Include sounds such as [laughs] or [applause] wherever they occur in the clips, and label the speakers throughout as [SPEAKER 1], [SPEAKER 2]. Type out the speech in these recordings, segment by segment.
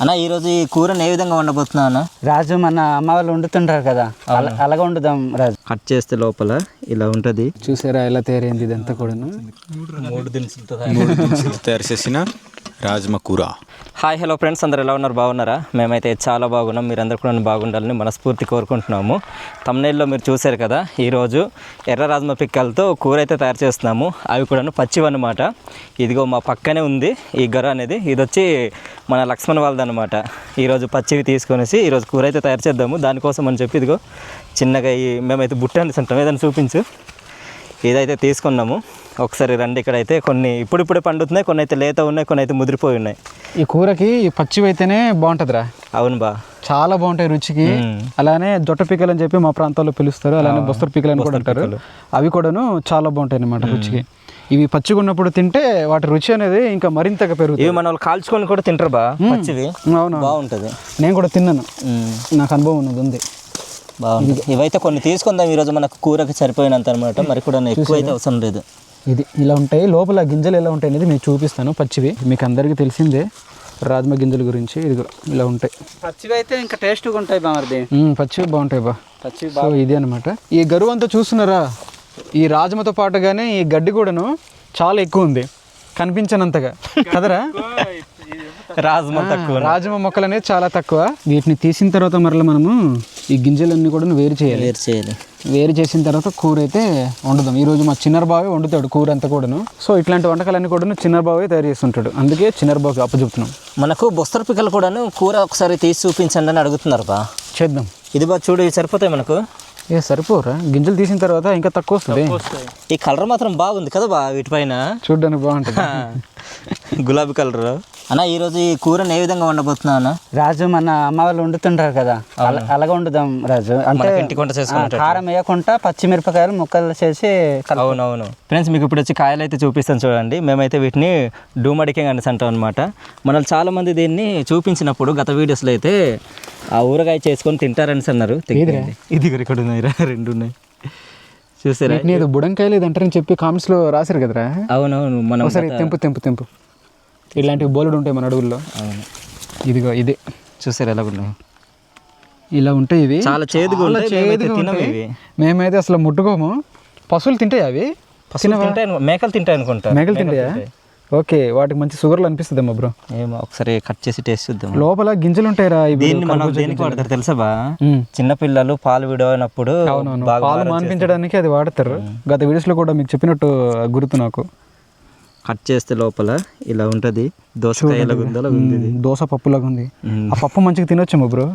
[SPEAKER 1] అన్న ఈరోజు ఈ కూరని ఏ విధంగా వండబోతున్నావు అన్న?
[SPEAKER 2] రాజు మన అమ్మ వాళ్ళు వండుతుంటారు కదా అలా అలాగ వండుదాం రాజు.
[SPEAKER 1] కట్ చేస్తే లోపల ఇలా ఉంటుంది.
[SPEAKER 2] చూసారా ఎలా తయారైంది ఇదంతా కూడాను?
[SPEAKER 1] మూడు దినుసులతో
[SPEAKER 3] తయారు చేసిన రాజ్మా కూర
[SPEAKER 1] హాయ్ హలో ఫ్రెండ్స్ అందరు ఎలా ఉన్నారు? బాగున్నారా? మేమైతే చాలా బాగున్నాం. మీరందరూ కూడా బాగుండాలని మనస్ఫూర్తి కోరుకుంటున్నాము. తమ్నైల్లో మీరు చూశారు కదా ఈరోజు ఎర్ర రాజ్మా పిక్కలతో కూర అయితే తయారు చేస్తున్నాము. అవి కూడాను పచ్చివి అనమాట ఇదిగో మా పక్కనే ఉంది ఈ గొర్ర అనేది. ఇది వచ్చి మన లక్ష్మణ్ వాళ్ళది అనమాట ఈరోజు పచ్చివి తీసుకొనేసి ఈరోజు కూర అయితే తయారు చేద్దాము. దానికోసం అని చెప్పి ఇదిగో చిన్నగా ఈ మేమైతే బుట్ట అనేసి అంటాం ఏదైనా చూపించు. ఇదైతే తీసుకున్నాము ఒకసారి రండి ఇక్కడైతే. కొన్ని ఇప్పుడిప్పుడే పండుతున్నాయి కొన్ని అయితే లేత ఉన్నాయి కొన్ని అయితే ముదిరిపోయి ఉన్నాయి.
[SPEAKER 2] ఈ కూరకి పచ్చివి అయితేనే బాగుంటుందిరా.
[SPEAKER 1] అవును బా.
[SPEAKER 2] చాలా బాగుంటాయి రుచికి. అలానే జొట్ట పీకలు అని చెప్పి మా ప్రాంతాల్లో పిలుస్తారు. అలానే బొస్తరు పీకలు అని కూడా అంటారు. అవి కూడాను చాలా బాగుంటాయి అన్నమాట రుచికి. ఇవి పచ్చిగా ఉన్నప్పుడు తింటే వాటి రుచి అనేది ఇంకా మరింతగా పెరుగుతుంది.
[SPEAKER 1] ఇవి మన వాళ్ళు కాల్చుకొని కూడా తింటారు బా పచ్చివి.
[SPEAKER 2] అవును
[SPEAKER 1] బాగుంటుంది.
[SPEAKER 2] నేను కూడా తిన్నాను. నాకు అనుభవం ఉన్నది ఉంది.
[SPEAKER 1] బాగుంటుంది ఇవైతే కొన్ని తీసుకుందాం. ఈరోజు మనకు కూరకి సరిపోయినంత అనమాట. మరి కూడా ఎక్కువ అయితే అవసరం లేదు.
[SPEAKER 2] ఇది ఇలా ఉంటాయి. లోపల గింజలు ఎలా ఉంటాయి అనేది మీకు చూపిస్తాను. పచ్చివి. మీకు అందరికీ తెలిసిందే. రాజ్మా గింజల గురించి. ఇది ఇలా ఉంటాయి.
[SPEAKER 4] పచ్చివి అయితే ఇంకా టేస్ట్గా ఉంటాయి బామర్ది
[SPEAKER 2] పచ్చివి బాగుంటాయి బా.
[SPEAKER 4] పచ్చివి
[SPEAKER 2] సో ఇది అనమాట. ఈ గరువు అంతా చూస్తున్నారా? ఈ రాజమతో పాటుగానే ఈ గడ్డి కూడాను చాలా ఎక్కువ ఉంది. కనిపించనంతగా. కదరా?
[SPEAKER 1] రాజమా తక్కువ.
[SPEAKER 2] రాజమ మొక్కలు అనేది చాలా తక్కువ. వీటిని తీసిన తర్వాత మరలా మనము ఈ గింజలన్నీ కూడా వేరు చేయాలి.
[SPEAKER 1] వేరు చేయాలి.
[SPEAKER 2] వేరు చేసిన తర్వాత కూర అయితే వండుదాం. ఈ రోజు మా చిన్నర బావే వండుతాడు కూర అంతా కూడాను. సో ఇట్లాంటి వంటకాలన్నీ కూడాను చిన్నర బావే తయారు చేస్తుంటాడు. అందుకే చిన్నర బావకి అప్పచెప్తున్నాం.
[SPEAKER 1] మనకు బొస్తర పిక్కలు కూడాను కూర ఒకసారి తీసి చూపించండి అని అడుగుతున్నారు బా.
[SPEAKER 2] చేద్దాం.
[SPEAKER 1] ఇది బా చూడు సరిపోతాయి మనకు?
[SPEAKER 2] ఏ సరిపోరా గింజలు తీసిన తర్వాత ఇంకా తక్కువ వస్తుంది.
[SPEAKER 1] ఈ కలర్ మాత్రం బాగుంది కదా బా వీటిపైన.
[SPEAKER 2] చూడ్డానికి బాగుంటుంది.
[SPEAKER 1] గులాబీ కలర్. అన్న ఈరోజు ఈ కూరని ఏ విధంగా వండబోతున్నావు అన్న?
[SPEAKER 4] రాజు మన అమ్మ వాళ్ళు వండుతుంటారు కదా. అలా- అలాగ వండుదాం రాజు. అంటే కారం వేయకుండా పచ్చిమిరపకాయలు ముక్కలు చేసి
[SPEAKER 1] అవునవును. ఫ్రెండ్స్ మీకు ఇప్పుడు వచ్చి కాయలు అయితే చూపిస్తాను చూడండి. మేమైతే వీటిని డూమడికే అనేసి అంటాం అనమాట మనల్ని చాలా మంది దీన్ని చూపించినప్పుడు గత వీడియోస్లో అయితే ఆ ఊరగాయ చేసుకొని తింటారని అన్నారు. ఇది ఇక్కడ ఉన్నాయి రెండు ఉన్నాయి. చూసారా?
[SPEAKER 2] బుడంకాయలు ఇది అంటారని చెప్పి కామెంట్స్లో రాశారు కదరా?
[SPEAKER 1] అవునవును మనం
[SPEAKER 2] తెంపు తెంపు తెంపు. ఇలాంటివి బోలెడు ఉంటాయి మన అడవుల్లో. ఇదిగో ఇదే.
[SPEAKER 1] చూసారు ఎలా ఉన్నాయి?
[SPEAKER 2] ఇలా ఉంటాయి ఇవి.
[SPEAKER 1] చాలా చేదుగా మేమైతే
[SPEAKER 2] చేదుగా
[SPEAKER 1] తినము
[SPEAKER 2] ఉంటాయి.
[SPEAKER 1] ఇవి.
[SPEAKER 2] మేమైతే అసలు ముట్టుకోము. పశువులు తింటాయి అవి?
[SPEAKER 1] పశువులు తింటాయి మేకలు తింటాయి అనుకుంటా.
[SPEAKER 2] మేకలు తింటాయా? ఓకే వాటికి మంచి షుగర్లు అనిపిస్తుందేమో బ్రో.
[SPEAKER 1] ఏమో ఒకసారి కట్ చేసి టేస్ట్ చూద్దాం.
[SPEAKER 2] లోపల గింజలు ఉంటాయిరా ఇవి
[SPEAKER 1] దీన్ని మనం దేనికి వాడతారు తెలుసా బా?
[SPEAKER 2] ఉమ్.
[SPEAKER 1] చిన్న పిల్లలు పాలు విడవనప్పుడు
[SPEAKER 2] పాలు మాన్పించడానికి అది వాడతారు. గత వీడియోస్లో కూడా మీకు చెప్పినట్టు గుర్తు నాకు.
[SPEAKER 1] కట్ చేస్తే లోపల ఇలా ఉంటది. దోసకాయ ఎలా ఉందో
[SPEAKER 2] దోస పప్పులాగా ఉంది. ఆ పప్పు మంచిగా తినొచ్చేమో బ్రో.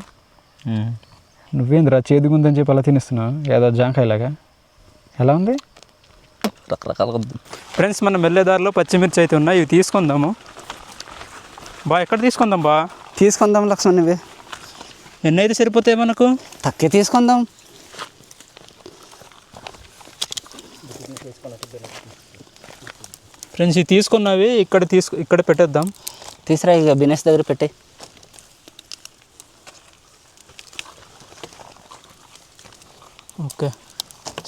[SPEAKER 2] నువ్వేంద్రా చేదుగుందని చెప్పి అలా తినేస్తున్నావు ఏదో జాంకాయలాగా? ఎలా ఉంది?
[SPEAKER 1] రకరకాల
[SPEAKER 5] ఫ్రెండ్స్ మనం వెళ్ళేదారిలో పచ్చిమిర్చి అయితే ఉన్నాయి. ఇవి తీసుకుందాము. బా ఎక్కడ తీసుకుందాం బా?
[SPEAKER 4] తీసుకుందాం లక్ష్మణ్ ఇవి
[SPEAKER 5] ఎన్ని అయితే సరిపోతాయి మనకు?
[SPEAKER 4] తక్కువ తీసుకుందాం.
[SPEAKER 5] ఫ్రెండ్స్ ఇవి తీసుకున్నవి ఇక్కడ తీసుకు ఇక్కడ పెట్టేద్దాం.
[SPEAKER 4] తీసురా ఇక బినెస్ దగ్గర పెట్టే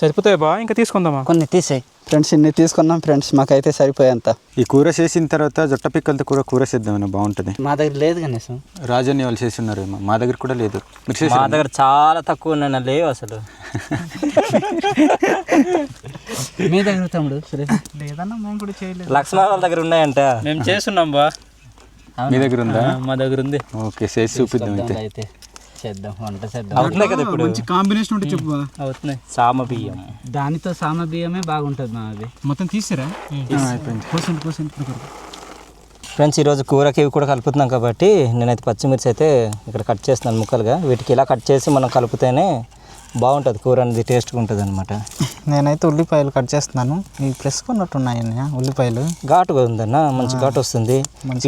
[SPEAKER 5] సరిపోతాయి బా? ఇంకా తీసుకుందామా?
[SPEAKER 4] కొన్ని తీసేయి. ఫ్రెండ్స్ ఇన్ని తీసుకున్నాం. ఫ్రెండ్స్ మాకైతే సరిపోయేంత.
[SPEAKER 3] ఈ కూర చేసిన తర్వాత జొట్ట పిక్కలతో కూర కూర చేద్దామని బాగుంటుంది.
[SPEAKER 4] మా దగ్గర లేదు కనీసం.
[SPEAKER 3] రాజని వాళ్ళు చేసి ఉన్నారు ఏమో మా దగ్గర కూడా లేదు. మీరు చేసి
[SPEAKER 1] మా దగ్గర చాలా తక్కువ ఉన్నాయి లేవు అసలు.
[SPEAKER 4] మీ దగ్గర తమ్ముడు సరే
[SPEAKER 5] లేదన్నా మేము కూడా చేయలేదు.
[SPEAKER 1] లక్ష్మణ వాళ్ళ దగ్గర ఉన్నాయంట.
[SPEAKER 5] మేము చేస్తున్నాం బా.
[SPEAKER 3] మీ దగ్గర ఉందా?
[SPEAKER 5] మా దగ్గర ఉంది.
[SPEAKER 3] ఓకే చేసి చూపిద్దాం అయితే.
[SPEAKER 4] చేద్దాం వంట చేద్దాం.
[SPEAKER 1] అవుతున్నాయి కదా ఇప్పుడు.
[SPEAKER 2] కాంబినేషన్ ఉంటే చెప్పు
[SPEAKER 5] అవుతున్నాయి.
[SPEAKER 1] సామ బియ్యం.
[SPEAKER 4] దానితో సామ బియ్యమే బాగుంటుంది మా అది.
[SPEAKER 2] మొత్తం తీసిరా?
[SPEAKER 1] ఫ్రెండ్స్ ఈరోజు కూరకి ఇవి కూడా కలుపుతున్నాం కాబట్టి నేనైతే పచ్చిమిర్చి అయితే ఇక్కడ కట్ చేస్తున్నాను ముక్కలుగా. వీటికి ఇలా కట్ చేసి మనం కలిపితేనే బాగుంటుంది. కూర అనేది టేస్ట్గా ఉంటుంది అనమాట
[SPEAKER 4] నేనైతే ఉల్లిపాయలు కట్ చేస్తున్నాను. ఇవి ప్రెస్ కొన్నట్టున్నాయి ఉల్లిపాయలు.
[SPEAKER 1] ఘాటుగా ఉందన్న. మంచి ఘాటు వస్తుంది.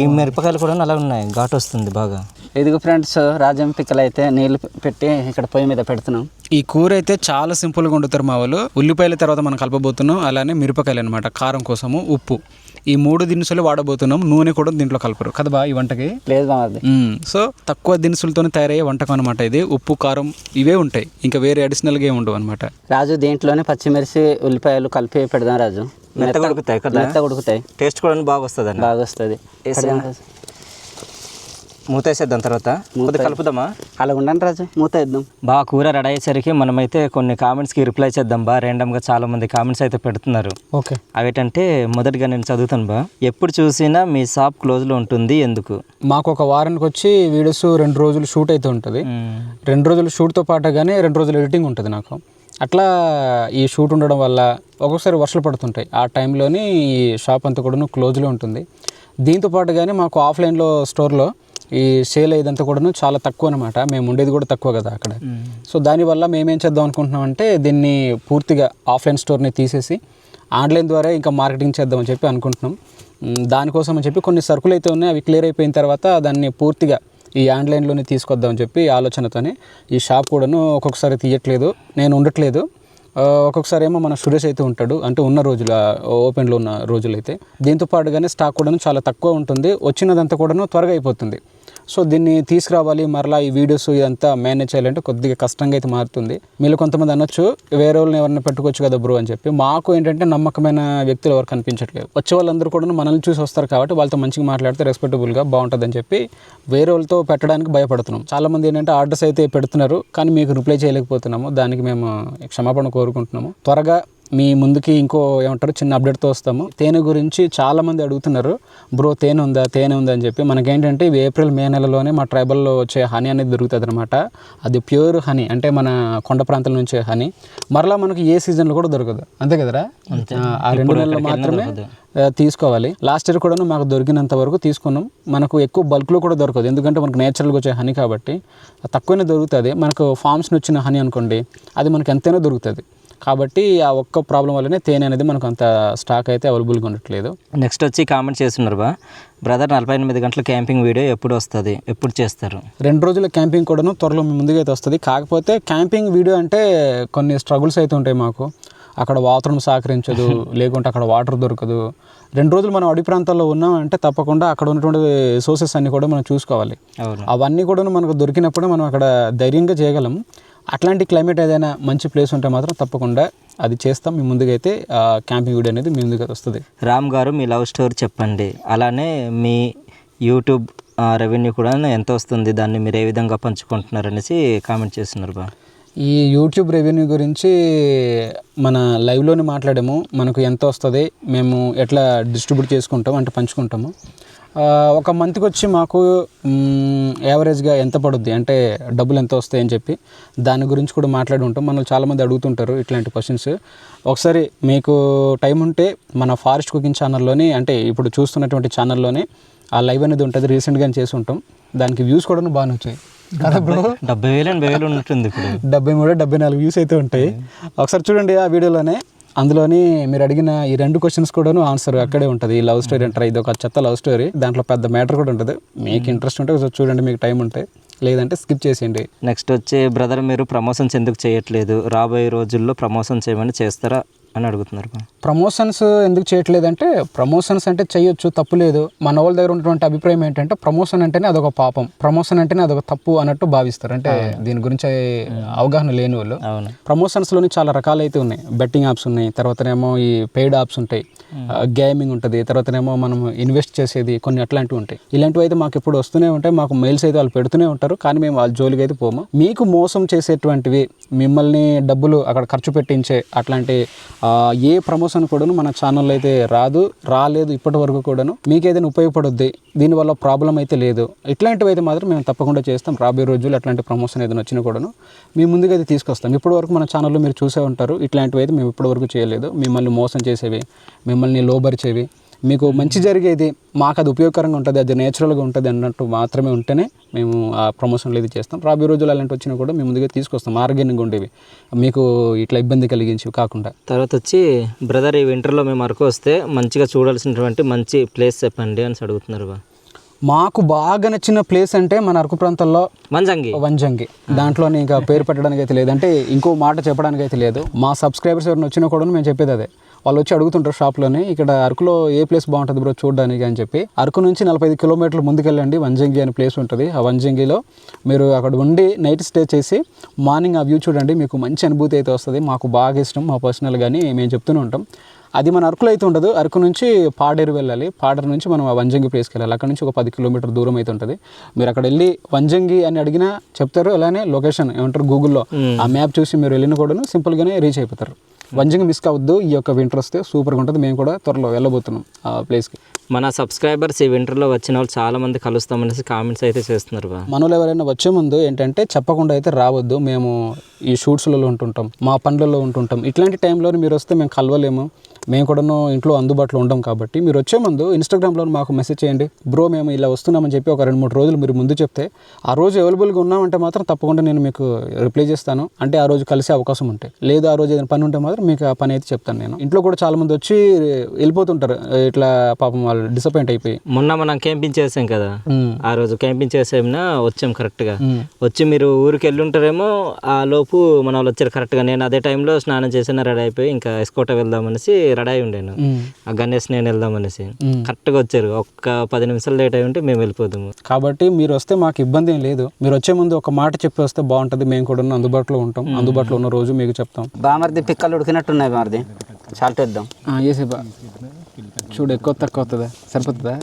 [SPEAKER 1] ఈ మిరపకాయలు కూడా అలా ఉన్నాయి. ఘాటు వస్తుంది బాగా.
[SPEAKER 4] ఇదిగో ఫ్రెండ్స్ రాజం పిక్కలు అయితే నీళ్ళు పెట్టి ఇక్కడ పొయ్యి మీద పెడుతున్నాం.
[SPEAKER 2] ఈ కూర అయితే చాలా సింపుల్గా వండుతారు మా వాళ్ళు. ఉల్లిపాయల తర్వాత మనం కలపబోతున్నాం. అలానే మిరపకాయలు అనమాట కారం కోసము ఉప్పు. ఈ మూడు దినుసులు వాడబోతున్నాం. నూనె కూడా దీంట్లో కలపరు. కదా బా ఈ వంటకి?
[SPEAKER 4] లేదు.
[SPEAKER 2] సో తక్కువ దినుసులతోనే తయారయ్యే వంటకం అనమాట ఇది. ఉప్పు కారం ఇవే ఉంటాయి. ఇంకా వేరే అడిషనల్గా ఏమి ఉండవు అనమాట
[SPEAKER 4] రాజు దీంట్లోనే పచ్చిమిర్చి ఉల్లిపాయలు కలిపి పెడదాం రాజు.
[SPEAKER 1] మెత్తగా ఉడుకుతాయి కదా?
[SPEAKER 4] మెత్తగా ఉడుకుతాయి.
[SPEAKER 1] టేస్ట్ కూడా బాగా వస్తుంది
[SPEAKER 4] బాగా వస్తుంది
[SPEAKER 1] వేసేనా? మూతేసేద్దాం తర్వాత. కొద్దిగా కలుపుదామా?
[SPEAKER 4] అలా ఉండండి రాజు. మూత వేద్దాం
[SPEAKER 1] బా కూర రెడీ అయ్యేసరికి మనమైతే కొన్ని కామెంట్స్కి రిప్లై చేద్దాం బా. ర్యాండమ్గా చాలా మంది కామెంట్స్ అయితే పెడుతున్నారు.
[SPEAKER 2] ఓకే.
[SPEAKER 1] అవేంటంటే మొదటిగా నేను చదువుతాను బా. ఎప్పుడు చూసినా మీ షాప్ క్లోజ్లో ఉంటుంది. ఎందుకు?
[SPEAKER 2] మాకు ఒక వారానికి వచ్చి వీడియోస్ రెండు రోజులు షూట్ అయితే ఉంటుంది. రెండు రోజులు షూట్తో పాటుగానే రెండు రోజులు ఎడిటింగ్ ఉంటుంది నాకు. అట్లా ఈ షూట్ ఉండడం వల్ల ఒక్కొక్కసారి వర్షాలు పడుతుంటాయి. ఆ టైంలోని ఈ షాప్ అంతా కూడా క్లోజ్లో ఉంటుంది. దీంతో పాటుగానే మాకు ఆఫ్లైన్లో స్టోర్లో ఈ సేల్ అయ్యేదంతా కూడాను చాలా తక్కువ అనమాట మేము ఉండేది కూడా తక్కువ కదా అక్కడ. సో దానివల్ల మేమేం చేద్దాం అనుకుంటున్నాం అంటే దీన్ని పూర్తిగా ఆఫ్లైన్ స్టోర్ని తీసేసి ఆన్లైన్ ద్వారా ఇంకా మార్కెటింగ్ చేద్దామని చెప్పి అనుకుంటున్నాం. దానికోసం అని చెప్పి కొన్ని సరుకులు అయితే ఉన్నాయి అవి క్లియర్ అయిపోయిన తర్వాత దాన్ని పూర్తిగా ఈ ఆన్లైన్లోనే తీసుకొద్దామని చెప్పి ఆలోచనతోనే ఈ షాప్ కూడాను ఒక్కొక్కసారి తీయట్లేదు నేను ఉండట్లేదు. ఒక్కొక్కసారి ఏమో మన సురేష్ అయితే ఉంటాడు అంటే ఉన్న రోజులు ఓపెన్లో ఉన్న రోజులు అయితే దీంతో పాటుగానే స్టాక్ కూడాను చాలా తక్కువ ఉంటుంది వచ్చినదంతా కూడాను త్వరగా అయిపోతుంది. సో దీన్ని తీసుకురావాలి. మరలా ఈ వీడియోస్ ఇదంతా మేనేజ్ చేయాలంటే కొద్దిగా కష్టంగా అయితే మారుతుంది. మీరు కొంతమంది అనొచ్చు వేరే వాళ్ళని ఎవరైనా పెట్టుకోవచ్చు కదా బ్రో అని చెప్పి. మాకు ఏంటంటే నమ్మకమైన వ్యక్తులు ఎవరు కనిపించట్లేదు. వచ్చే వాళ్ళందరూ కూడా మనల్ని చూసి వస్తారు కాబట్టి వాళ్ళతో మంచిగా మాట్లాడితే రెస్పెక్టబుల్గా బాగుంటుందని చెప్పి వేరే వాళ్ళతో పెట్టడానికి భయపడుతున్నాం. చాలామంది ఏంటంటే ఆర్డర్స్ అయితే పెడుతున్నారు కానీ మీకు రిప్లై చేయలేకపోతున్నాము. దానికి మేము క్షమాపణ కోరుకుంటున్నాము. త్వరగా మీ ముందుకి ఇంకో ఏమంటారు చిన్న అప్డేట్తో వస్తాము. తేనె గురించి చాలా మంది అడుగుతున్నారు. బ్రో తేనె ఉందా? తేనె ఉందా? అని చెప్పి. మనకేంటంటే ఇవి ఏప్రిల్ మే నెలలోనే మా ట్రైబల్లో వచ్చే హనీ అనేది దొరుకుతుంది అనమాట అది ప్యూర్ హనీ అంటే మన కొండ ప్రాంతాల నుంచి హనీ. మరలా మనకి ఏ సీజన్లో కూడా దొరకదు. అంతే కదరా? ఆ, రెండు నెలలు మాత్రమే తీసుకోవాలి. లాస్ట్ ఇయర్ కూడా మాకు దొరికినంత వరకు తీసుకున్నాం. మనకు ఎక్కువ బల్క్లో కూడా దొరకదు. ఎందుకంటే మనకు నేచురల్గా వచ్చే హనీ కాబట్టి తక్కువనే దొరుకుతుంది. మనకు ఫార్మ్స్ వచ్చిన హనీ అనుకోండి అది మనకు ఎంతైనా దొరుకుతుంది. కాబట్టి ఆ ఒక్క ప్రాబ్లం వల్లనే తేనె అనేది మనకు అంత స్టాక్ అయితే అవైలబుల్గా ఉండట్లేదు.
[SPEAKER 1] నెక్స్ట్ వచ్చి కామెంట్ చేస్తున్నారు బా. బ్రదర్ నలభై ఎనిమిది గంటల క్యాంపింగ్ వీడియో ఎప్పుడు వస్తుంది? ఎప్పుడు చేస్తారు?
[SPEAKER 2] రెండు రోజుల క్యాంపింగ్ కూడాను త్వరలో ముందుగా అయితే వస్తుంది. కాకపోతే క్యాంపింగ్ వీడియో అంటే కొన్ని స్ట్రగుల్స్ అయితే ఉంటాయి మాకు. అక్కడ వాతావరణం సహకరించదు [laughs] లేకుంటే అక్కడ వాటర్ దొరకదు. రెండు రోజులు మనం అడవి ప్రాంతాల్లో ఉన్నామంటే తప్పకుండా అక్కడ ఉన్నటువంటి సోర్సెస్ అన్ని కూడా మనం చూసుకోవాలి.
[SPEAKER 1] అవును.
[SPEAKER 2] అవన్నీ కూడా మనకు దొరికినప్పుడు మనం అక్కడ ధైర్యంగా చేయగలం. అట్లాంటి క్లైమేట్ ఏదైనా మంచి ప్లేస్ ఉంటే మాత్రం తప్పకుండా అది చేస్తాం. మీ ముందుకైతే క్యాంపింగ్ వీడియో అనేది మీ ముందుగా వస్తుంది.
[SPEAKER 1] రామ్ గారు మీ లవ్ స్టోరీ చెప్పండి. అలానే మీ యూట్యూబ్ రెవెన్యూ కూడా ఎంత వస్తుంది. దాన్ని మీరు ఏ విధంగా పంచుకుంటున్నారు అనేసి కామెంట్ చేస్తున్నారు బా.
[SPEAKER 2] ఈ యూట్యూబ్ రెవెన్యూ గురించి మన లైవ్లోనే మాట్లాడాము. మనకు ఎంత వస్తుంది మేము ఎట్లా డిస్ట్రిబ్యూట్ చేసుకుంటాం అంటే పంచుకుంటాము. ఒక మంత్కి వచ్చి మాకు యావరేజ్గా ఎంత పడుద్ది? అంటే డబ్బులు ఎంత వస్తాయి అని చెప్పి దాని గురించి కూడా మాట్లాడి ఉంటాం. మనల్ని చాలామంది అడుగుతుంటారు ఇట్లాంటి క్వశ్చన్స్ ఒకసారి మీకు టైం ఉంటే మన ఫారెస్ట్ కుకింగ్ ఛానల్లోని అంటే ఇప్పుడు చూస్తున్నటువంటి ఛానల్లోనే ఆ లైవ్ అనేది ఉంటుంది. రీసెంట్గానే చేసి ఉంటాం. దానికి వ్యూస్ కూడా బాగానే వచ్చాయి. కదా బ్రో?
[SPEAKER 1] డెబ్బై వేలు ఎనభై వేలు ఉన్నట్టుంది ఇప్పుడు.
[SPEAKER 2] డెబ్బై మూడు డెబ్బై నాలుగు వ్యూస్ అయితే ఉంటాయి. ఒకసారి చూడండి ఆ వీడియోలోనే. అందులోని మీరు అడిగిన ఈ రెండు క్వశ్చన్స్ కూడాను ఆన్సర్ అక్కడే ఉంటుంది. ఈ లవ్ స్టోరీ అంటారు? ఇది ఒక చెత్త లవ్ స్టోరీ దాంట్లో పెద్ద మ్యాటర్ కూడా ఉంటుంది. మీకు ఇంట్రెస్ట్ ఉంటే ఒకసారి చూడండి మీకు టైం ఉంటే. లేదంటే స్కిప్ చేసేయండి.
[SPEAKER 1] నెక్స్ట్ వచ్చి బ్రదర్ మీరు ప్రమోషన్స్ ఎందుకు చేయట్లేదు? రాబోయే రోజుల్లో ప్రమోషన్ చేయమని చేస్తారా? అని అడుగుతున్నారు
[SPEAKER 2] ప్రమోషన్స్ ఎందుకు చేయట్లేదంటే ప్రమోషన్స్ అంటే చేయొచ్చు తప్పు లేదు. మన వాళ్ళ దగ్గర ఉన్నటువంటి అభిప్రాయం ఏంటంటే ప్రమోషన్ అంటేనే అదొక పాపం. ప్రమోషన్ అంటేనే అదొక తప్పు అన్నట్టు భావిస్తారు. అంటే దీని గురించి అవగాహన లేని వాళ్ళు. ప్రమోషన్స్లోని చాలా రకాలు అయితే ఉన్నాయి. బెట్టింగ్ యాప్స్ ఉన్నాయి. తర్వాతనేమో ఈ పెయిడ్ యాప్స్ ఉంటాయి. గేమింగ్ ఉంటుంది. తర్వాతనేమో మనం ఇన్వెస్ట్ చేసేది కొన్ని అట్లాంటివి ఉంటాయి. ఇలాంటివి అయితే మాకు ఎప్పుడు వస్తూనే ఉంటాయి. మాకు మెయిల్స్ అయితే వాళ్ళు పెడుతూనే ఉంటారు. కానీ మేము వాళ్ళ జోలికి అయితే పోము. మీకు మోసం చేసేటువంటివి మిమ్మల్ని డబ్బులు అక్కడ ఖర్చు పెట్టించే అట్లాంటి ఏ ప్రమోషన్ కూడాను మన ఛానల్లో అయితే రాదు రాలేదు ఇప్పటి వరకు కూడాను. మీకు ఏదైనా ఉపయోగపడుద్ది దీనివల్ల ప్రాబ్లం అయితే లేదు. ఇట్లాంటివి అయితే మాత్రం మేము తప్పకుండా చేస్తాం. రాబోయే రోజులు అట్లాంటి ప్రమోషన్ ఏదైనా వచ్చినా కూడాను. మేము ముందుగా అయితే తీసుకొస్తాం. ఇప్పటి వరకు మన ఛానల్లో మీరు చూసే ఉంటారు. ఇట్లాంటివి అయితే మేము ఇప్పటి వరకు చేయలేదు. మిమ్మల్ని మోసం చేసేవి మిమ్మల్ని లోబరిచేవి. మీకు మంచి జరిగేది మాకు అది ఉపయోగకరంగా ఉంటుంది అది నేచురల్గా ఉంటుంది అన్నట్టు మాత్రమే ఉంటేనే మేము ఆ ప్రమోషన్లు ఇది చేస్తాం. రాబోయే రోజులు అలాంటి వచ్చినా కూడా మేము ముందుగా తీసుకొస్తాం ఆర్గానిక్ ఉండేవి. మీకు ఇట్లా ఇబ్బంది కలిగించేవి కాకుండా.
[SPEAKER 1] తర్వాత వచ్చి బ్రదర్ ఈ వింటర్లో మేము అరకు వస్తే మంచిగా చూడాల్సినటువంటి మంచి ప్లేస్ చెప్పండి అని అడుగుతున్నారు
[SPEAKER 2] మాకు బాగా నచ్చిన ప్లేస్ అంటే మన అరకు ప్రాంతంలో
[SPEAKER 1] మంజంగి
[SPEAKER 2] వంజంగి. దాంట్లోని ఇంకా పేరు పెట్టడానికి అయితే లేదు అంటే ఇంకో మాట చెప్పడానికి అయితే లేదు. మా సబ్స్క్రైబర్స్ ఎవరైనా వచ్చినా కూడా మేము చెప్పేది అదే. వాళ్ళు వచ్చి అడుగుతుంటారు షాప్లోని ఇక్కడ అరకులో ఏ ప్లేస్ బాగుంటుంది బ్రో చూడడానికి? అని చెప్పి. అరకు నుంచి నలభై ఐదు కిలోమీటర్లు ముందుకెళ్ళండి. వంజంగి అనే ప్లేస్ ఉంటుంది. ఆ వంజంగిలో మీరు అక్కడ ఉండి నైట్ స్టే చేసి మార్నింగ్ ఆ వ్యూ చూడండి. మీకు మంచి అనుభూతి అయితే వస్తుంది. మాకు బాగా ఇష్టం. మా పర్సనల్ కానీ మేము చెప్తూనే ఉంటాం. అది మన అరకులో అయితే ఉండదు. అరకు నుంచి పాడేరు వెళ్ళాలి. పాడేరు నుంచి మనం ఆ వంజంగి ప్లేస్కి వెళ్ళాలి అక్కడ నుంచి ఒక పది కిలోమీటర్ దూరం అయితే ఉంటుంది. మీరు అక్కడ వెళ్ళి వంజంగి అని అడిగినా చెప్తారు. అలానే లొకేషన్ ఏమంటారు గూగుల్లో. ఆ మ్యాప్ చూసి మీరు వెళ్ళిన కూడాను సింపుల్గానే రీచ్ అయిపోతారు. వంజంగి మిస్ కావద్దు. ఈ యొక్క వింటర్ వస్తే సూపర్గా ఉంటుంది. మేము కూడా త్వరలో వెళ్ళబోతున్నాం ఆ ప్లేస్కి
[SPEAKER 1] మన సబ్స్క్రైబర్స్ ఈ వింటర్లో వచ్చిన వాళ్ళు చాలా మంది కలుస్తామనేసి కామెంట్స్ అయితే చేస్తున్నారు
[SPEAKER 2] మనలో ఎవరైనా వచ్చే ముందు ఏంటంటే చెప్పకుండా అయితే రావద్దు. మేము ఈ షూట్స్లలో ఉంటుంటాం మా పనులలో ఉంటుంటాం. ఇట్లాంటి టైంలో మీరు వస్తే మేము కలవలేము. మేము కూడాను ఇంట్లో అందుబాటులో ఉండం కాబట్టి మీరు వచ్చే ముందు ఇన్స్టాగ్రామ్లో మాకు మెసేజ్ చేయండి. బ్రో మేము ఇలా వస్తున్నామని చెప్పి ఒక రెండు మూడు రోజులు మీరు ముందు చెప్తే ఆ రోజు అవైలబుల్గా ఉన్నామంటే మాత్రం తప్పకుండా నేను మీకు రిప్లై చేస్తాను. అంటే ఆ రోజు కలిసే అవకాశం ఉంటాయి లేదు ఆ రోజు ఏదైనా పని ఉంటే మాత్రం మీకు ఆ పని అయితే చెప్తాను నేను. ఇంట్లో కూడా చాలా మంది వచ్చి వెళ్ళిపోతుంటారు. ఇట్లా పాపం వాళ్ళు డిసప్పాయింట్ అయిపోయి.
[SPEAKER 1] మొన్న మనం క్యాంపింగ్ చేసాం కదా. ఆ రోజు క్యాంపింగ్ చేసామునా వచ్చాం కరెక్ట్గా వచ్చి మీరు ఊరికి వెళ్ళి ఉంటారేమో ఆ లోపు మన వాళ్ళు వచ్చారు కరెక్ట్గా నేను అదే టైంలో స్నానం చేసిన రెడీ అయిపోయి ఇంకా ఎస్కోట వెళ్దామనేసి రెడీ అయి ఉండాను. ఆ గణేష్ నేను వెళ్దామనేసి
[SPEAKER 2] ఉమ్.
[SPEAKER 1] కరెక్ట్గా వచ్చారు. ఒక్క పది నిమిషాలు లేట్ అయి ఉంటే మేము వెళ్ళిపోతాము
[SPEAKER 2] కాబట్టి మీరు వస్తే మాకు ఇబ్బంది ఏం లేదు. మీరు వచ్చే ముందు ఒక మాట చెప్పి వస్తే బాగుంటుంది. మేము కూడా అందుబాటులో ఉంటాం. అందుబాటులో ఉన్న రోజు మీకు చెప్తాం.
[SPEAKER 4] బామర్ది పిక్కలు ఉడికినట్టున్నాయి బామర్ది. సాల్ట్ వేద్దాం
[SPEAKER 2] చూడు ఎక్కువ తక్కువ అవుతుందా సరిపోతుందా?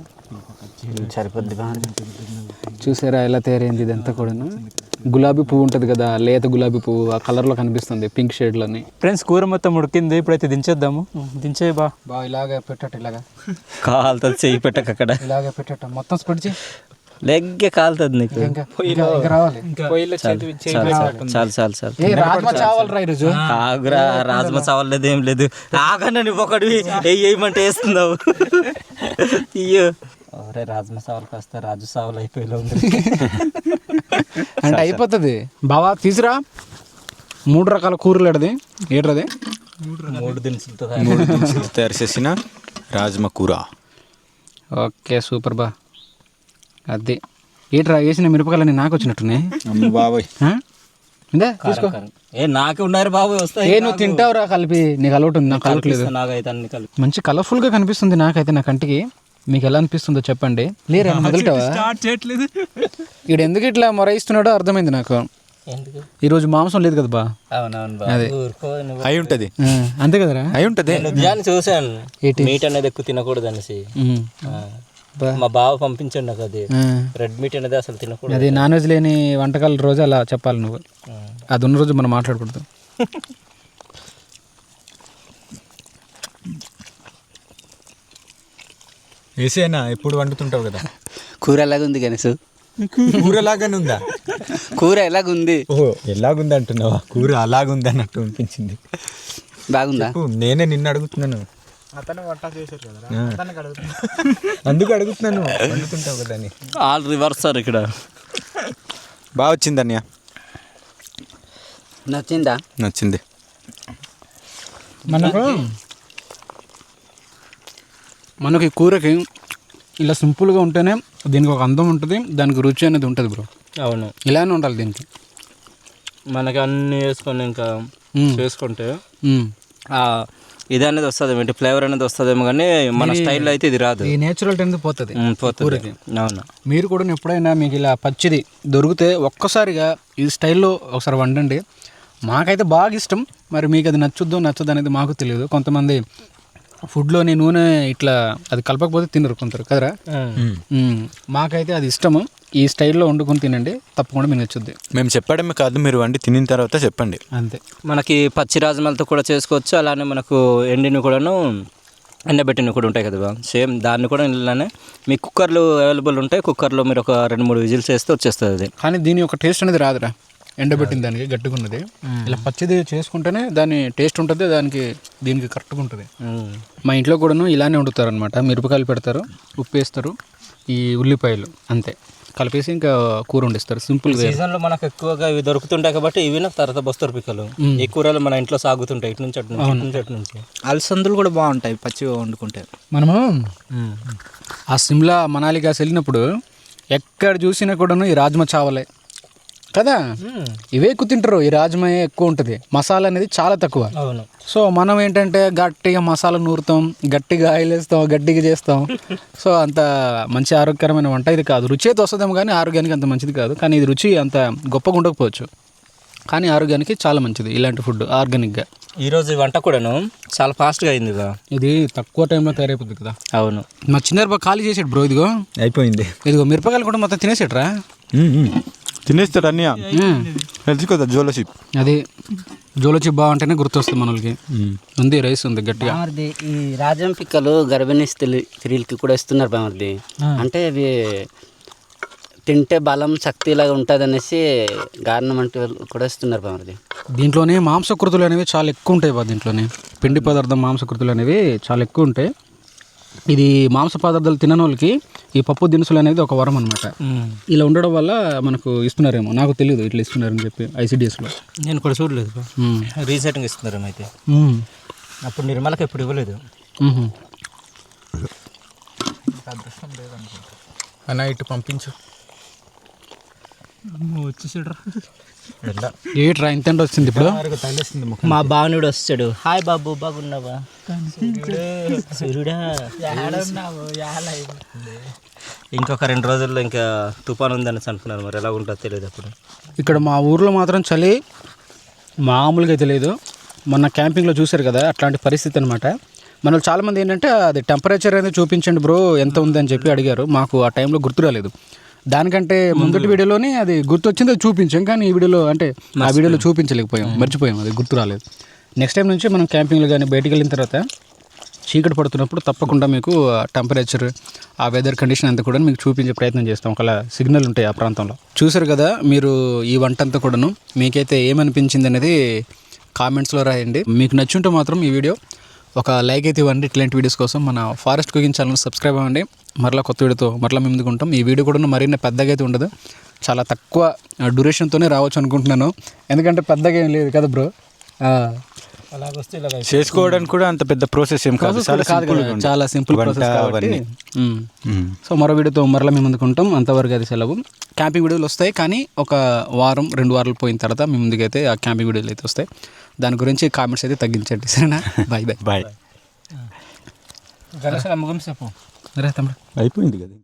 [SPEAKER 2] చూసారా ఎలా తయారైంది ఇదంతా కూడాను? గులాబీ పువ్వు ఉంటుంది కదా లేత గులాబీ పువ్వు ఆ కలర్లో కనిపిస్తుంది పింక్ షేడ్లోని.
[SPEAKER 5] ఫ్రెండ్స్ కూర మొత్తం ఉడికింది ఇప్పుడైతే దించేద్దాము. దించే బా.
[SPEAKER 2] బా ఇలాగే పెట్టట ఇలాగా. [laughs]
[SPEAKER 1] కాలుతుంది చెయ్యి పెట్టక అక్కడ.
[SPEAKER 2] ఇలాగే పెట్టట మొత్తం స్ప్రెడ్ చేయి.
[SPEAKER 1] లెగ్గే కాలుతుంది నీకు.
[SPEAKER 2] ఇంకా ఇంకా రావాలి.
[SPEAKER 1] చాలు చాలు చాలు
[SPEAKER 2] రాజ్మా చావాలి
[SPEAKER 1] చావలేదు ఏం లేదు ఆగన్నా నువ్వు ఒకటి వేయమంటే [laughs] వేస్తున్నావు. [laughs] అయ్యో అరే రాజమ సావల్ కాస్త రాజు సావల్ అయిపోయేలా ఉంది [laughs]
[SPEAKER 2] అంటే అయిపోతుంది. బావా తీసురా. మూడు రకాల కూరలు ఎడది ఏడ్రది?
[SPEAKER 1] మూడు దినుసులతో
[SPEAKER 3] మూడు దినుసులు తయారు చేసిన రాజ్మా కూర.
[SPEAKER 2] ఓకే సూపర్ బా. అది. ఏట్రా వేసిన మిరపకాయలని నాకు వచ్చినట్టున్నాయి
[SPEAKER 3] అమ్మ బాబాయ్.
[SPEAKER 2] ఆ? ఇందా తీసుకో.
[SPEAKER 1] ఏ నాకు ఉన్నారు బాబు వస్తాయి.
[SPEAKER 2] ఏ నువ్వు తింటావురా కలిపి. నీకు అలవాటు ఉంది నాకు అలవట్లేదు
[SPEAKER 1] నాకైతే అన్ని కలిపి
[SPEAKER 2] మంచి కలర్ఫుల్గా కనిపిస్తుంది నాకైతే నా కంటికి. మీకు ఎలా అనిపిస్తుందో చెప్పండి. లేరా మొదలటవా
[SPEAKER 5] స్టార్ట్ చేయట్లేదు.
[SPEAKER 2] ఈడు ఎందుకు ఇట్లా మొరయిస్తున్నాడో అర్థమైంది నాకు.
[SPEAKER 1] ఎందుకు?
[SPEAKER 2] ఈరోజు మాంసం లేదు కదా బా
[SPEAKER 1] నువ్వు
[SPEAKER 3] అయి ఉంటది.
[SPEAKER 2] అంతే కదరా?
[SPEAKER 3] అయి ఉంటది.
[SPEAKER 2] ఏంటి?
[SPEAKER 1] మీట్ అనేది ఎక్కువ తినకూడదు అనేసి. మా బావ పంపించండి నాకు అది. రెడ్ మీట్ అనేది అసలు తినకూడదు.
[SPEAKER 2] అది నాన్ వెజ్ లేని వంటకాల రోజు అలా చెప్పాలి నువ్వు.
[SPEAKER 1] ఆ.
[SPEAKER 2] అది ఉన్న రోజు మనం మాట్లాడకూడదు. [laughs]
[SPEAKER 3] వేసేనా ఎప్పుడు వండుతుంటావు కదా?
[SPEAKER 4] కూర ఎలాగుంది గణేష్
[SPEAKER 3] కూర లాగానే ఉందా?
[SPEAKER 4] కూర ఎలాగుంది?
[SPEAKER 3] ఓహో ఎలాగుంది అంటున్నావా? కూర అలాగుంది అన్నట్టు అనిపించింది.
[SPEAKER 4] బాగుందా?
[SPEAKER 3] చెప్పు, నేనే నిన్ను అడుగుతున్నాను. ఆ. అందుకు అడుగుతున్నాను. వండుతుంటావు కదా అని.
[SPEAKER 1] ఆల్ రివర్స్ సార్ ఇక్కడ.
[SPEAKER 3] బాగా వచ్చింది అన్నయ్య.
[SPEAKER 4] నచ్చిందా?
[SPEAKER 3] నచ్చింది.
[SPEAKER 2] మనకు మనకి కూరకి ఇలా సింపుల్గా ఉంటేనే దీనికి ఒక అందం ఉంటుంది దానికి రుచి అనేది ఉంటుంది బ్రో.
[SPEAKER 1] అవును.
[SPEAKER 2] ఇలానే ఉండాలి దీనికి.
[SPEAKER 1] మనకి అన్ని వేసుకొని ఇంకా. చేసుకుంటే ఇది అనేది వస్తుంది ఏంటి ఫ్లేవర్ అనేది వస్తుందేమో కానీ మన స్టైల్లో అయితే ఇది రాదు.
[SPEAKER 2] ఈ నేచురల్ అనేది పోతుంది.
[SPEAKER 1] పోతుంది అవును.
[SPEAKER 2] మీరు కూడా ఎప్పుడైనా మీకు ఇలా పచ్చిది దొరికితే ఒక్కసారిగా ఈ స్టైల్లో ఒకసారి వండండి. మాకైతే బాగా ఇష్టం మరి మీకు అది నచ్చుద్దో నచ్చదో అనేది మాకు తెలియదు. కొంతమంది ఫుడ్లోని నూనె ఇట్లా అది కలపకపోతే తినరు కొందరు కదరా. మాకైతే అది ఇష్టము. ఈ స్టైల్లో వండుకొని తినండి తప్పకుండా మీకు నచ్చుద్ది
[SPEAKER 3] మేము చెప్పడమే కాదు మీరు వండి తినిన తర్వాత చెప్పండి.
[SPEAKER 2] అంతే.
[SPEAKER 1] మనకి పచ్చి రాజమాలతో కూడా చేసుకోవచ్చు అలానే మనకు ఎండిని కూడాను ఎండబెట్టినవి కూడా ఉంటాయి కదా సేమ్ దాన్ని కూడా ఇలానే మీ కుక్కర్లు అవైలబుల్ ఉంటాయి కుక్కర్లో మీరు ఒక రెండు మూడు విజిల్స్ వేస్తే వచ్చేస్తుంది అది.
[SPEAKER 2] కానీ దీని యొక్క టేస్ట్ అనేది రాదురా. ఎండబెట్టిన దానికి గట్టిగా ఉన్నది ఇలా పచ్చిది చేసుకుంటేనే దాని టేస్ట్ ఉంటుంది దానికి దీనికి కరెక్ట్గా ఉంటుంది. మా ఇంట్లో కూడాను ఇలానే వండుతారు అనమాట మిరపకాయలు పెడతారు ఉప్పు వేస్తారు ఈ ఉల్లిపాయలు అంతే. కలిపేసి ఇంకా కూర వండిస్తారు సింపుల్గా
[SPEAKER 1] సీజన్లో మనకు ఎక్కువగా ఇవి దొరుకుతుంటాయి కాబట్టి ఇవి నాకు తర్వాత బస్తరు పిక్కలు. ఈ కూరలు మన ఇంట్లో సాగుతుంటాయి ఇటు నుంచి అటు నుంచి ఇటు నుంచి అటు నుంచి.
[SPEAKER 4] అలసందులు కూడా బాగుంటాయి పచ్చిగా వండుకుంటే.
[SPEAKER 2] మనము ఆ సిమ్లా మనాలిగా వెళ్ళినప్పుడు ఎక్కడ చూసినా కూడాను ఈ రాజ్మా చావలే. కదా? ఇవే ఎక్కువ తింటారు ఈ రాజ్మా ఎక్కువ ఉంటుంది మసాలా అనేది చాలా తక్కువ.
[SPEAKER 1] అవును.
[SPEAKER 2] సో మనం ఏంటంటే గట్టిగా మసాలా నూరుతాం గట్టిగా ఆయిల్ వేస్తాం గట్టిగా చేస్తాం. సో అంత మంచి ఆరోగ్యకరమైన వంట ఇది కాదు. రుచి అయితే వస్తుందేమో కానీ ఆరోగ్యానికి అంత మంచిది కాదు. కానీ ఇది రుచి అంత గొప్పగా ఉండకపోవచ్చు. కానీ ఆరోగ్యానికి చాలా మంచిది ఇలాంటి ఫుడ్ ఆర్గానిక్గా.
[SPEAKER 1] ఈరోజు ఈ వంట కూడాను చాలా ఫాస్ట్గా అయింది బా
[SPEAKER 2] ఇది తక్కువ టైంలో తయారైపోతుంది కదా.
[SPEAKER 1] అవును.
[SPEAKER 2] మా చిన్న బాగా ఖాళీ చేసాడు బ్రో ఇదిగో.
[SPEAKER 3] అయిపోయింది.
[SPEAKER 2] ఇదిగో మిరపకాయలు కూడా మొత్తం తినేసాడరా.
[SPEAKER 3] తినేస్తాడు అన్నయ్య తెలుసుకోదా జోలషిప్
[SPEAKER 2] అది జోలోచి బాగుంటేనే గుర్తొస్తుంది మనకి. ఉంది రైస్ ఉంది గట్టిగా.
[SPEAKER 4] ఈ రాజం పిక్కలు గర్భిణీ స్త్రీ స్త్రీలకి కూడా ఇస్తున్నారు బామర్ది. అంటే ఇవి తింటే బలం శక్తి ఇలాగా ఉంటుంది అనేసి గవర్నమెంట్ వాళ్ళు కూడా ఇస్తున్నారు బామర్ది.
[SPEAKER 2] దీంట్లోనే మాంసకృతులు అనేవి చాలా ఎక్కువ ఉంటాయి బా దీంట్లోనే. పిండి పదార్థం మాంసకృతులు అనేవి చాలా ఎక్కువ ఉంటాయి. ఇది మాంస పదార్థాలు తినని వాళ్ళకి ఈ పప్పు దినుసులు అనేది ఒక వరం అనమాట ఇలా ఉండడం వల్ల మనకు ఇస్తున్నారేమో. నాకు తెలియదు ఇట్లా ఇస్తున్నారని చెప్పి ఐసిడిఎస్లో.
[SPEAKER 1] నేను కూడా చూడలేదు. రీసెంట్గా ఇస్తున్నారేమో అయితే. అప్పుడు నిర్మలకి ఎప్పుడు ఇవ్వలేదు.
[SPEAKER 3] అన్న ఇటు పంపించు.
[SPEAKER 2] ఏట్రా ఇంత వచ్చింది ఇప్పుడు?
[SPEAKER 1] మా బావనుడు వస్తాడు. హాయ్ బాబు బాగున్నావా? సూర్యుడా? ఇంకొక రెండు రోజుల్లో ఇంకా తుఫాన్ ఉందని అంటున్నారు మరి. ఎలా ఉంటుందో తెలియదు అప్పుడు.
[SPEAKER 2] ఇక్కడ మా ఊర్లో మాత్రం చలి మామూలుగా లేదు. మొన్న క్యాంపింగ్లో చూశారు కదా అట్లాంటి పరిస్థితి అనమాట మన వాళ్ళు చాలామంది ఏంటంటే అది టెంపరేచర్ అనేది చూపించండి బ్రో ఎంత ఉందని చెప్పి అడిగారు. మాకు ఆ టైంలో గుర్తు రాలేదు. దానికంటే ముందటి వీడియోలోనే అది గుర్తు వచ్చింది అది చూపించాం. కానీ ఈ వీడియోలో అంటే ఆ వీడియోలో చూపించలేకపోయాం మర్చిపోయాం అది గుర్తు రాలేదు. నెక్స్ట్ టైం నుంచి మనం క్యాంపింగ్లో కానీ బయటికి వెళ్ళిన తర్వాత చీకటి పడుతున్నప్పుడు తప్పకుండా మీకు టెంపరేచర్ ఆ వెదర్ కండిషన్ అంతా కూడా మీకు చూపించే ప్రయత్నం చేస్తాం. ఒకలా సిగ్నల్ ఉంటాయి ఆ ప్రాంతంలో. చూసారు కదా మీరు ఈ వంట అంతా కూడాను? మీకైతే ఏమనిపించింది అనేది కామెంట్స్లో రాయండి. మీకు నచ్చుంటే మాత్రం ఈ వీడియో ఒక లైక్ అయితే ఇవ్వండి. ఇట్లాంటి వీడియోస్ కోసం మన ఫారెస్ట్ కుకింగ్ ఛానల్ సబ్స్క్రైబ్ అవ్వండి. మరలా కొత్త వీడియోతో మరలా మేము ముందుకు ఉంటాం. ఈ వీడియో కూడా మరిన్ని పెద్దగా అయితే ఉండదు. చాలా తక్కువ డ్యూరేషన్తోనే రావచ్చు అనుకుంటున్నాను. ఎందుకంటే పెద్దగా ఏం లేదు కదా బ్రో?
[SPEAKER 3] చేసుకోవడానికి కూడా అంత పెద్ద ప్రాసెస్ ఏం కాదు. చాలా
[SPEAKER 2] కాదు
[SPEAKER 3] సింపుల్
[SPEAKER 2] ప్రాసెస్ కాబట్టి. సో మరో వీడియోతో మరలా మేము ముందుకు ఉంటాం. అంతవరకు అది సెలవు. క్యాంపింగ్ వీడియోలు వస్తాయి కానీ ఒక వారం రెండు వారాలు పోయిన తర్వాత మీ ముందుకైతే ఆ క్యాంపింగ్ వీడియోలు అయితే వస్తాయి. దాని గురించి కామెంట్స్ అయితే తగ్గించండి. సరేనా? బాయ్ బాయ్
[SPEAKER 3] బాయ్
[SPEAKER 1] చెప్పు.
[SPEAKER 2] రా తమ్ముడు.
[SPEAKER 3] అయిపోయింది కదా.